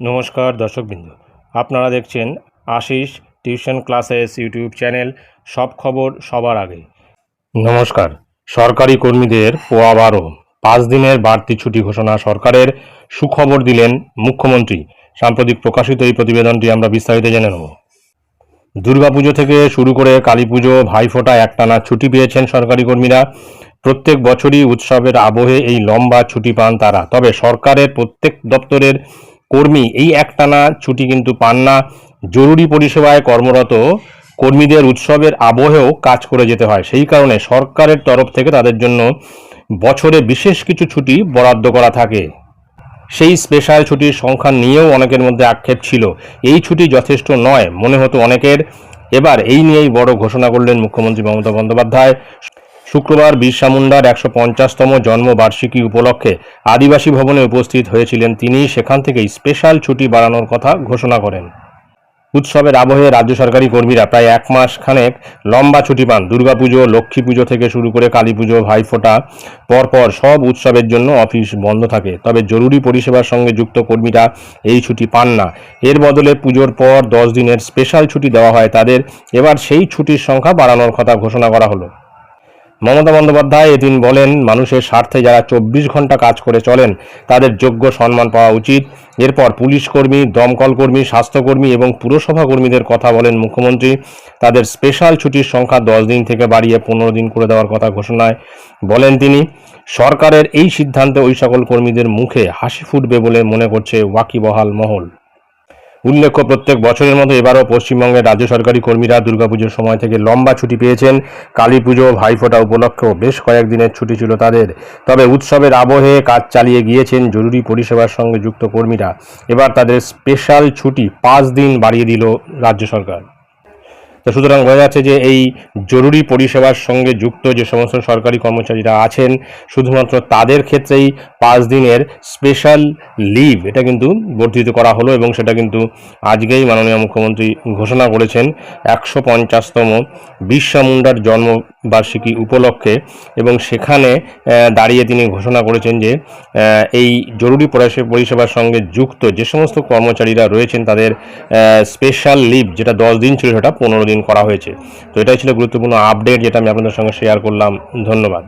নমস্কার দর্শকবৃন্দ। আপনারা দেখছেন Ashis tuition classes YouTube channel, সব খবর সবার আগে। নমস্কার, সরকারি কর্মীদের পোয়া বারো। পাঁচ দিনের বাড়তি ছুটি ঘোষণা সরকারের। সুখবর দিলেন মুখ্যমন্ত্রী। সাম্প্রতিক প্রকাশিত এই প্রতিবেদনটি আমরা বিস্তারিত জেনে নেব। দুর্গাপুজো থেকে শুরু করে কালী পুজো ভাইফোঁটা, একটানা ছুটি পেয়েছেন সরকারি কর্মীরা। প্রত্যেক বছরই উৎসবের আবহে এই লম্বা ছুটি পান তারা। তবে সরকারের প্রত্যেক দপ্তরের কর্মী, এই একটানা ছুটি কিন্তু পান না। জরুরি পরিষেবায় কর্মরত কর্মীদের উৎসবের আবহেও কাজ করে যেতে হয়। সেই কারণে সরকারের তরফ থেকে তাদের জন্য বছরে বিশেষ কিছু ছুটি বরাদ্দ করা থাকে। সেই স্পেশাল ছুটির সংখ্যা নিয়েও অনেকের মধ্যে আক্ষেপ ছিল। এই ছুটি যথেষ্ট নয়, মনে হতো অনেকের। এবার এই নিয়েই বড় ঘোষণা করলেন মুখ্যমন্ত্রী মমতা বন্দ্যোপাধ্যায়। শুক্রবার বিরসা মুন্ডার একশো পঞ্চাশতম জন্মবার্ষিকী উপলক্ষে আদিবাসী ভবনে উপস্থিত হয়েছিলেন তিনি। সেখান থেকেই স্পেশাল ছুটি বাড়ানোর কথা ঘোষণা করেন। উৎসবের আবহে রাজ্য সরকারি কর্মীরা প্রায় এক মাস খানেক লম্বা ছুটি পান। দুর্গাপুজো, লক্ষ্মী পুজো থেকে শুরু করে কালী পুজো, ভাইফোঁটা, পরপর সব উৎসবের জন্য অফিস বন্ধ থাকে। তবে জরুরি পরিষেবার সঙ্গে যুক্ত কর্মীরা এই ছুটি পান না। এর বদলে পুজোর পর দশ দিনের স্পেশাল ছুটি দেওয়া হয় তাদের। এবার সেই ছুটির সংখ্যা বাড়ানোর কথা ঘোষণা করা হলো। মমতা বন্দ্যোপাধ্যায় এদিন বলেন, মানুষের স্বার্থে যারা চব্বিশ ঘণ্টা কাজ করে চলেন, তাদের যোগ্য সম্মান পাওয়া উচিত। এরপর পুলিশ কর্মী, দমকল কর্মী স্বাস্থ্যকর্মী এবং পুরসভা কর্মীদের কথা বলেন মুখ্যমন্ত্রী। তাদের স্পেশাল ছুটির সংখ্যা দশ দিন থেকে বাড়িয়ে পনেরো দিন করে দেওয়ার কথা ঘোষণায় বলেন তিনি। সরকারের এই সিদ্ধান্তে ওই সকল কর্মীদের মুখে হাসি ফুটবে বলে মনে করছে ওয়াকিবহাল মহল। উল্লেখ্য, প্রত্যেক বছরের মতো এবারও পশ্চিমবঙ্গের রাজ্য সরকারি কর্মীরা দুর্গাপুজোর সময় থেকে লম্বা ছুটি পেয়েছেন। কালী পুজো ভাইফোঁটা উপলক্ষেও বেশ কয়েকদিনের ছুটি ছিল তাদের। তবে উৎসবের আবহে কাজ চালিয়ে গিয়েছেন জরুরি পরিষেবার সঙ্গে যুক্ত কর্মীরা। এবার তাদের স্পেশাল ছুটি পাঁচ দিন বাড়িয়ে দিল রাজ্য সরকার। তো সুতরাং বোঝা যাচ্ছে যে এই জরুরি পরিষেবার সঙ্গে যুক্ত যে সমস্ত সরকারি কর্মচারীরা আছেন, শুধুমাত্র তাদের ক্ষেত্রেই পাঁচ দিনের স্পেশাল লিভ এটা কিন্তু বর্ধিত করা হলো এবং সেটা কিন্তু আজকেই মাননীয় মুখ্যমন্ত্রী ঘোষণা করেছেন। একশো পঞ্চাশতম বিশ্বা মুন্ডার জন্মবার্ষিকী উপলক্ষে এবং সেখানে দাঁড়িয়ে তিনি ঘোষণা করেছেন যে এই জরুরি পরিষেবার সঙ্গে যুক্ত যে সমস্ত কর্মচারীরা রয়েছেন তাদের স্পেশাল লিভ যেটা দশ দিন ছিল সেটা পনেরো দিন করা হয়েছে। তো এটাই ছিল গুরুত্বপূর্ণ আপডেট যেটা আমি আপনাদের সঙ্গে শেয়ার করলাম। ধন্যবাদ।